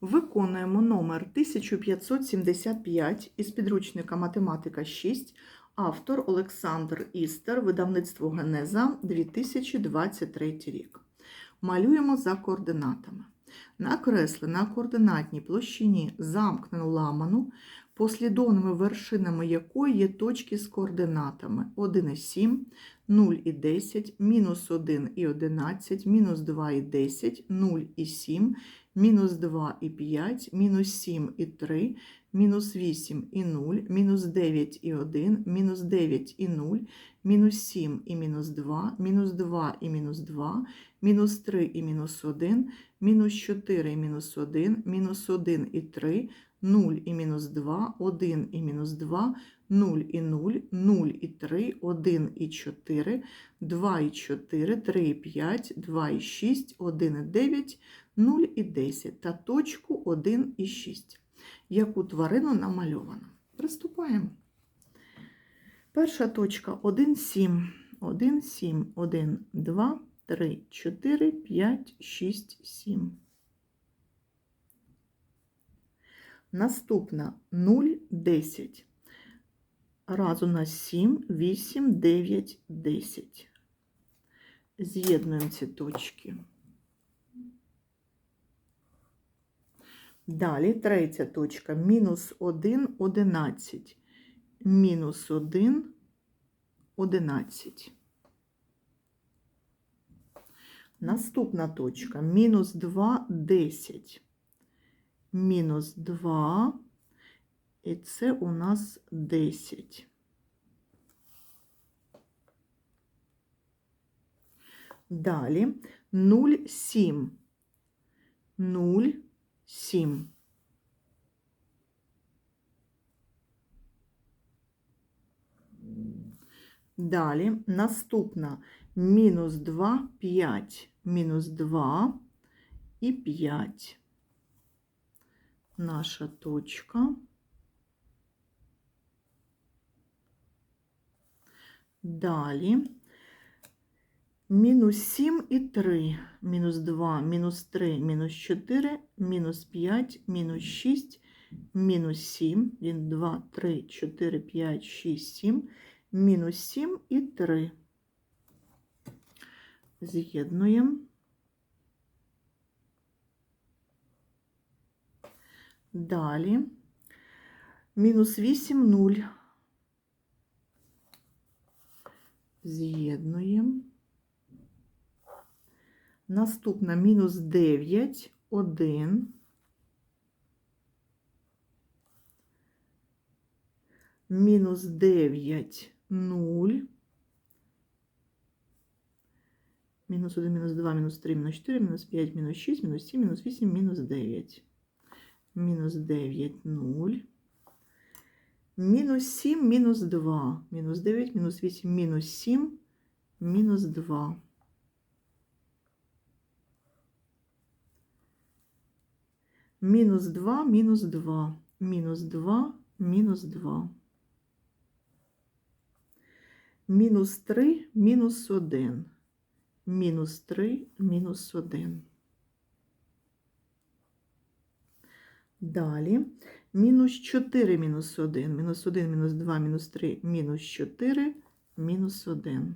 Виконуємо номер 1575 із підручника Математика 6, автор Олександр Істер, видавництво Генеза 2023 рік. Малюємо за координатами. Накресли на координатній площині замкнену ламану, послідовними вершинами якої є точки з координатами 1,7, 0 і 10, мінус 1 і 11, мінус 2 і 10, 0 і 7, мінус 2 і 5, мінус 7 і 3, мінус 8 і 0, мінус 9 і 1, мінус 9 і 0, мінус 7 і мінус 2, мінус 2 і мінус 2, мінус 3 і мінус 1, мінус 4 і мінус 1, мінус 1 і 3, 0 і мінус 2, 1 і мінус 2, 0 і 0, 0 і 3, 1 і 4, 2 і 4, 3 і 5, 2 і 6, 1 і 9, 0 і 10 та точку 1 і 6, яку тварину намальовано. Приступаємо. Перша точка 1, 7, 1, 7, 1, 2, 3, 4, 5, 6, 7. Наступна 0, 10. Раз у нас 7, 8, 9, 10. З'єднуємо ці точки. Далі третя точка. Мінус 1, 11. Мінус 1, 11. Наступна точка. Мінус 2, 10. Мінус 2. І це у нас 10. Далі 0, 7. 0, 7. Далі наступна мінус 2, 5, мінус 2 і 5. Наша точка. Далі мінус 7 і 3, мінус 2, мінус 3, мінус 4, мінус 5, мінус 6, мінус 7, він 2, 3, 4, 5, 6, 7, мінус 7 і 3. З'єднуємо. Далі мінус 8, 0. З'єднуємо. Наступна мінус 9, 1. Мінус 9, 0. Мінус 1, мінус 2, мінус 3, мінус 4, мінус 5, мінус 6, мінус 7, мінус 8, мінус 9. Мінус 9, 0. Мінус 7, мінус 2. Мінус 9, мінус 8, мінус 7, мінус 2. Мінус 2, мінус 2. Мінус 2, мінус 2. Мінус 3, мінус 1. Мінус 3, мінус 1. Далі мінус 4 мінус 1, мінус 1, мінус 2, мінус 3, мінус 4, мінус 1.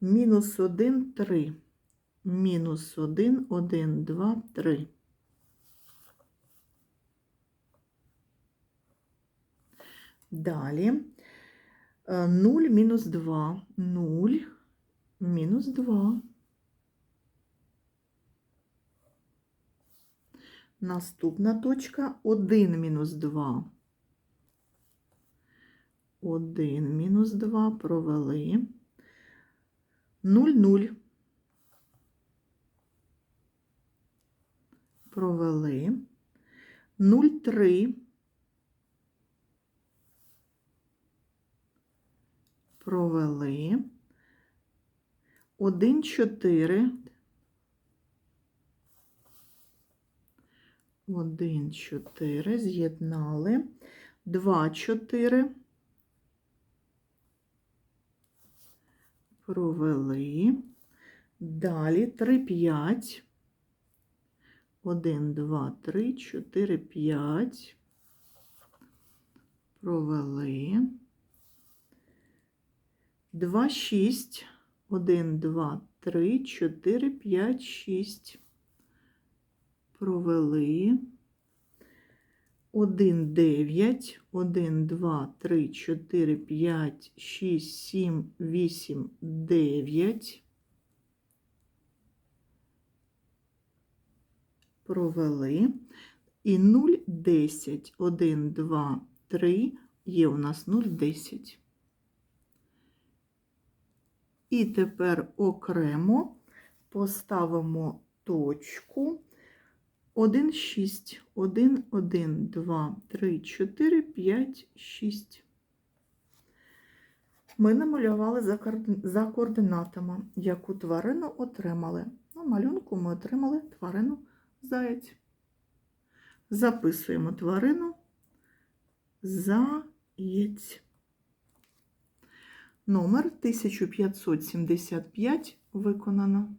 Мінус 1, 3. Мінус 1, 1, 2, 3. Далі 0 мінус 2, 0, мінус 2. Наступна точка 1 мінус 2. 1 мінус 2 провели. 0, 0. Провели. 0, 3. Провели. 1, 4. 1, 4, з'єднали, 2, 4, провели, далі 3, 5, 1, 2, 3, 4, 5. Провели. 2, 6. 1, 2, 3, 4, 5, 6. Провели. 1, 9, 1, 2, 3, 4, 5, 6, 7, 8, 9. Провели. І 0, 10, 1, 2, 3, є у нас 0, 10. І тепер окремо поставимо точку 1, 6, 1, 1, 2, 3, 4, 5, 6. Ми намалювали за, координатами, яку тварину отримали. На малюнку ми отримали тварину заєць. Записуємо тварину заєць. Номер 1575 виконано.